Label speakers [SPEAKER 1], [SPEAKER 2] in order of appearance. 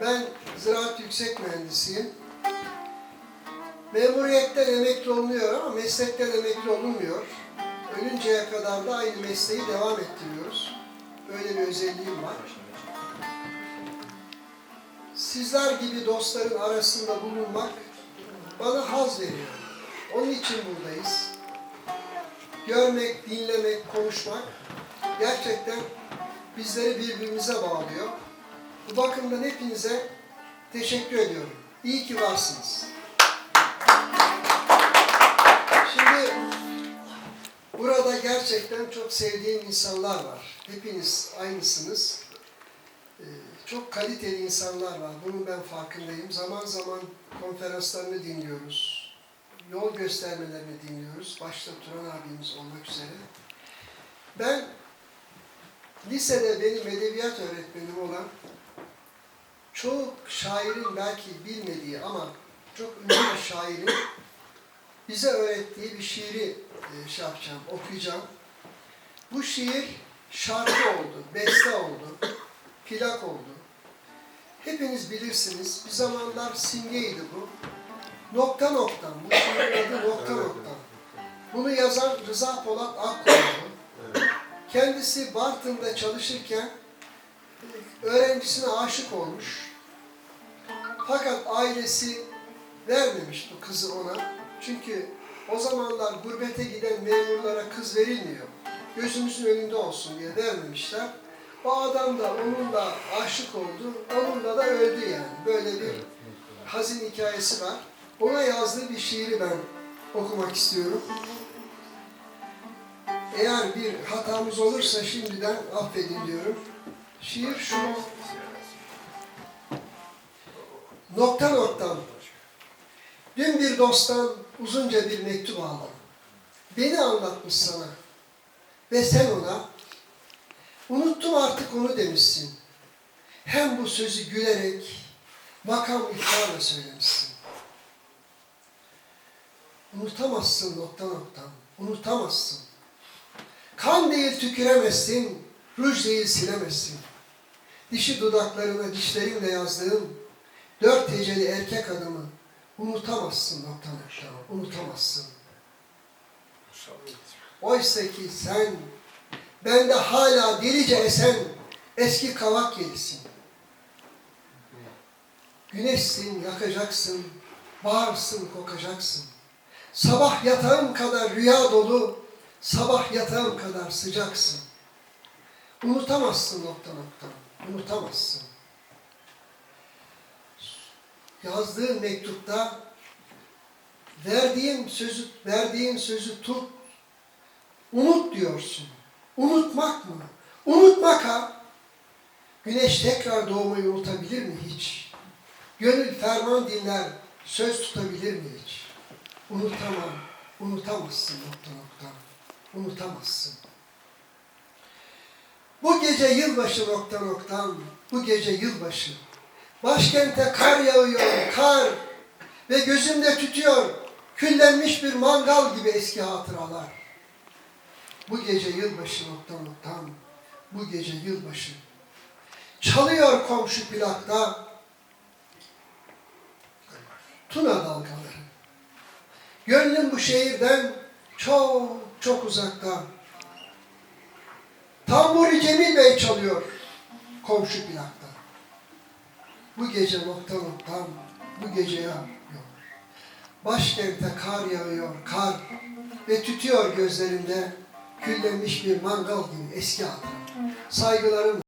[SPEAKER 1] Ben ziraat yüksek mühendisiyim. Memuriyetten emekli olunuyor ama meslekten emekli olunmuyor. Ölünceye kadar da aynı mesleği devam ettiriyoruz. Böyle bir özelliğim var. Sizler gibi dostların arasında bulunmak bana haz veriyor. Onun için buradayız. Görmek, dinlemek, konuşmak gerçekten bizleri birbirimize bağlıyor. Bu bakımdan hepinize teşekkür ediyorum. İyi ki varsınız. Şimdi burada gerçekten çok sevdiğim insanlar var. Hepiniz aynısınız. Ee, Çok kaliteli insanlar var. Bunun ben farkındayım. Zaman zaman konferanslarını dinliyoruz. Yol göstermelerini dinliyoruz. Başta Turan abimiz olmak üzere. Ben lisede benim edebiyat öğretmenim olan çok şairin belki bilmediği ama çok ünlü bir şairin bize öğrettiği bir şiiri e, şey yapacağım, okuyacağım. Bu şiir şarkı oldu, beste oldu, plak oldu. Hepiniz bilirsiniz. Bir zamanlar simgeydi bu. Nokta nokta. Bu şiirin adı nokta nokta. Bunu yazan Rıza Polat Akkoğlu. Kendisi Bartın'da çalışırken e, öğrencisine aşık olmuş. Fakat ailesi vermemiş bu kızı ona. Çünkü o zamanlar gurbete giden memurlara kız verilmiyor. Gözümüzün önünde olsun diye vermemişler. O adam da onunla aşık oldu. Onunla da öldü yani. Böyle bir hazin hikayesi var. Ona yazdığı bir şiiri ben okumak istiyorum. Eğer bir hatamız olursa şimdiden affedin diyorum. Şiir şu. Nokta nokta. Dün bir dosttan uzunca bir mektup aldım. Beni anlatmış sana. Ve sen ona, unuttum artık onu demişsin. Hem bu sözü gülerek, makam iftarla söylemişsin. Unutamazsın nokta nokta, unutamazsın. Kan değil tüküremezsin, ruj değil silemezsin. Dişi dudaklarına dişlerinle yazdığım dört heceli erkek adımı unutamazsın nokta nokta, unutamazsın. Oysa ki sen, bende hala delice esen eski kavak yelisin. Güneşsin, yakacaksın, bağırsın, kokacaksın. Sabah yatağım kadar rüya dolu, sabah yatağım kadar sıcaksın. Unutamazsın nokta nokta, unutamazsın. Yazdığı mektupta verdiğim sözü, verdiğim sözü tut, unut diyorsun. Unutmak mı? Unutmak ha. Güneş tekrar doğmayı unutabilir mi hiç? Gönül ferman dinler, söz tutabilir mi hiç? Unutamam, unutamazsın nokta nokta. Unutamazsın. Bu gece yılbaşı nokta noktam, bu gece yılbaşı. Başkente kar yağıyor, kar ve gözümde tütüyor küllenmiş bir mangal gibi eski hatıralar. Bu gece yılbaşı nokta noktam, bu gece yılbaşı. Çalıyor komşu plakta Tuna dalgaları. Gönlüm bu şehirden çok çok uzakta. Tamburi Cemil Bey çalıyor komşu plakta. Bu gece noktam, bu gece yağıyor. Başkente kar yağıyor, kar ve tütüyor gözlerinde küllenmiş bir mangal gibi eski hatıra. Saygılarım